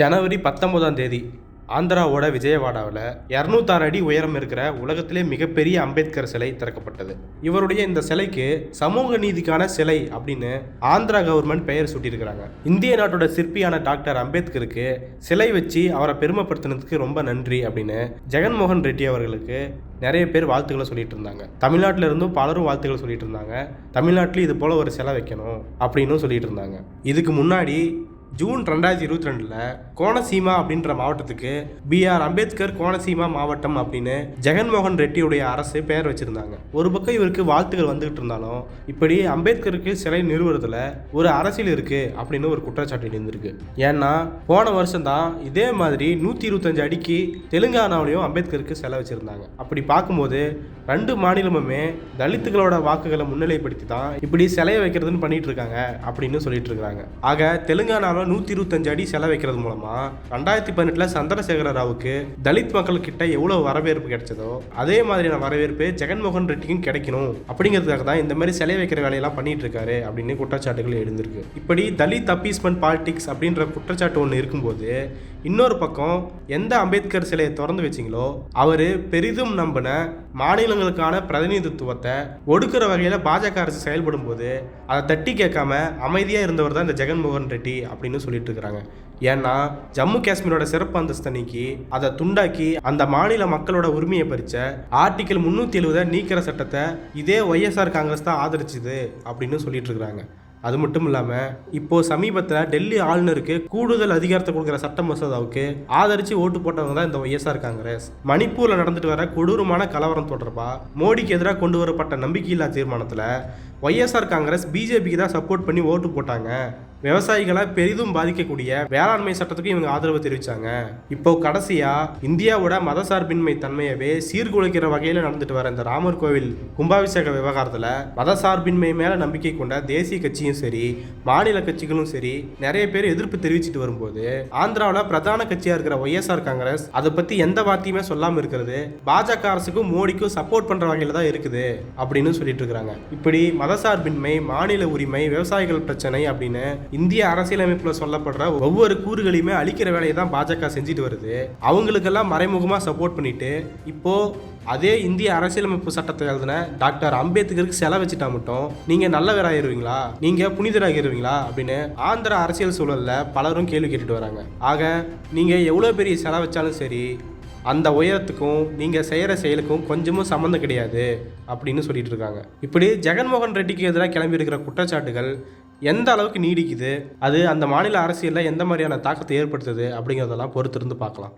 ஜனவரி பத்தொன்பதாம் தேதி ஆந்திராவோட விஜயவாடாவில் இரநூத்தாறு அடி உயரம் இருக்கிற உலகத்திலே மிகப்பெரிய அம்பேத்கர் சிலை திறக்கப்பட்டது. இவருடைய இந்த சிலைக்கு சமூக நீதிக்கான சிலை அப்படின்னு ஆந்திரா கவர்மெண்ட் பெயர் சூட்டியிருக்கிறாங்க. இந்திய நாட்டோட சிற்பியான டாக்டர் அம்பேத்கருக்கு சிலை வச்சு அவரை பெருமைப்படுத்தினதுக்கு ரொம்ப நன்றி அப்படின்னு ஜெகன்மோகன் ரெட்டி அவர்களுக்கு நிறைய பேர் வாழ்த்துக்களை சொல்லிட்டு இருந்தாங்க. தமிழ்நாட்டில் இருந்தும் பலரும் வாழ்த்துக்களை சொல்லிட்டு இருந்தாங்க. தமிழ்நாட்டில் இது போல ஒரு சிலை வைக்கணும் அப்படின்னும் சொல்லிட்டு இருந்தாங்க. இதுக்கு முன்னாடி ஜூன் ரெண்டாயிரத்தி இருபத்தி ரெண்டில் கோணசீமா அப்படின்ற மாவட்டத்துக்கு பிஆர் அம்பேத்கர் கோணசீமா மாவட்டம் அப்படின்னு ஜெகன்மோகன் ரெட்டியுடைய அரசு பெயர் வச்சுருந்தாங்க. ஒரு பக்கம் இவருக்கு வாழ்த்துக்கள் வந்துகிட்டு இருந்தாலும் இப்படி அம்பேத்கருக்கு சிலை நிறுவனத்தில் ஒரு அரசியல் இருக்குது அப்படின்னு ஒரு குற்றச்சாட்டு இருந்திருக்கு ஏன்னா போன வருஷம் தான் இதே மாதிரி நூற்றி இருபத்தஞ்சு அடிக்கு தெலுங்கானாவிலையும் அம்பேத்கருக்கு சிலை வச்சுருந்தாங்க. அப்படி பார்க்கும்போது ரெண்டு மாநிலமுமே தலித்துகளோட வாக்குகளை முன்னிலைப்படுத்தி தான் இப்படி சிலையை வைக்கிறதுன்னு பண்ணிட்டு இருக்காங்க அப்படின்னு சொல்லிட்டு இருக்காங்க ஆக தெலுங்கானாவில் நூற்றி இருபத்தஞ்சு அடி சிலை வைக்கிறது மூலமா ரெண்டாயிரத்தி பதினெட்டில் சந்திரசேகர ராவுக்கு தலித் மக்கள் கிட்ட எவ்வளோ வரவேற்பு கிடைச்சதோ அதே மாதிரியான வரவேற்பு ஜெகன்மோகன் ரெட்டிக்கும் கிடைக்கணும். அப்படிங்கிறதுக்காக தான் இந்த மாதிரி சிலை வைக்கிற வேலையெல்லாம் பண்ணிட்டு இருக்காரு அப்படின்னு குற்றச்சாட்டுகள் எழுந்திருக்கு. இப்படி தலித் அப்பீஸ்மெண்ட் பாலிடிக்ஸ் அப்படின்ற குற்றச்சாட்டு ஒன்று இருக்கும்போது இன்னொரு பக்கம் எந்த அம்பேத்கர் சிலையை திறந்து வச்சிங்களோ அவர் பெரிதும் நம்பின மாநிலங்களுக்கான பிரதிநிதித்துவத்தை ஒடுக்கிற வகையில் பாஜக அரசு செயல்படும் போது அதை தட்டி கேட்காம அமைதியாக இருந்தவர் தான் இந்த ஜெகன்மோகன் ரெட்டி அப்படின்னு சொல்லிட்டு இருக்கிறாங்க. ஏன்னா ஜம்மு காஷ்மீரோட சிறப்பு அந்தஸ்தை நீக்கி அதை துண்டாக்கி அந்த மாநில மக்களோட உரிமையை பறிச்ச ஆர்டிக்கல் முந்நூற்றி எழுபதை நீக்கிற சட்டத்தை இதே ஒய்எஸ்ஆர் காங்கிரஸ் தான் ஆதரிச்சுது அப்படின்னு சொல்லிட்டு இருக்கிறாங்க. அது மட்டும் இல்லாமல் இப்போ சமீபத்தில் டெல்லி ஆளுநருக்கு கூடுதல் அதிகாரத்தை கொடுக்குற சட்ட மசோதாவுக்கு ஆதரித்து ஓட்டு போட்டவங்க தான் இந்த ஒய்எஸ்ஆர் காங்கிரஸ். மணிப்பூரில் நடந்துட்டு வர கொடூரமான கலவரம் தொடர்பாக மோடிக்கு எதிராக கொண்டு வரப்பட்ட நம்பிக்கையில்லா தீர்மானத்தில் ஒய்எஸ்ஆர் காங்கிரஸ் பிஜேபிக்கு தான் சப்போர்ட் பண்ணி ஓட்டு போட்டாங்க. விவசாயிகளை பெரிதும் பாதிக்கக்கூடிய வேளாண்மை சட்டத்துக்கு இவங்க ஆதரவு தெரிவிச்சாங்க. இப்போ கடைசியா இந்தியாவோட மதசார்பின்மை தன்மையவே சீர்குலைக்கிற வகையில் நடந்துட்டு வர இந்த ராமர் கோவில் கும்பாபிஷேக விவகாரத்தில் மதசார்பின்மை மேல நம்பிக்கை கொண்ட தேசிய கட்சியும் சரி மாநில கட்சிகளும் சரி நிறைய பேர் எதிர்ப்பு தெரிவிச்சிட்டு வரும்போது ஆந்திராவில் பிரதான கட்சியா இருக்கிற ஒய்எஸ்ஆர் காங்கிரஸ் அதை பத்தி எந்த வார்த்தையுமே சொல்லாம இருக்கிறது. பாஜக அரசுக்கும் மோடிக்கும் சப்போர்ட் பண்ற வகையில தான் இருக்குது அப்படின்னு சொல்லிட்டு இருக்கிறாங்க. இப்படி மதசார்பின்மை மாநில உரிமை விவசாயிகள் பிரச்சனை அப்படின்னு இந்திய அரசியலமைப்புல சொல்லப்படுற ஒவ்வொரு கூறுகளையுமே அழிக்கிற வேலையை தான் பாஜக செஞ்சுட்டு வருது. அவங்களுக்கெல்லாம் மறைமுகமாக சப்போர்ட் பண்ணிட்டு இப்போ அதே இந்திய அரசியலமைப்பு சட்டத்தை எழுதின டாக்டர் அம்பேத்கருக்கு சிலை வச்சுட்டா மட்டும் நீங்க நல்லவராயிருவீங்களா நீங்க புனிதராகிருவீங்களா அப்படின்னு ஆந்திர அரசியல் சூழல்ல பலரும் கேள்வி கேட்டுட்டு வராங்க. ஆக நீங்க எவ்வளோ பெரிய சிலை வச்சாலும் சரி அந்த உயரத்துக்கும் நீங்கள் செய்கிற செயலுக்கும் கொஞ்சமும் சம்மந்தம் கிடையாது அப்படின்னு சொல்லிட்டு இருக்காங்க. இப்படி ஜெகன்மோகன் ரெட்டிக்கு எதிராக கிளம்பி இருக்கிற குற்றச்சாட்டுகள் எந்த அளவுக்கு நீடிக்குது அது அந்த மாநில அரசியலில் எந்த மாதிரியான தாக்கத்தை ஏற்படுத்துது அப்படிங்கிறதெல்லாம் பொறுத்திருந்து பார்க்கலாம்.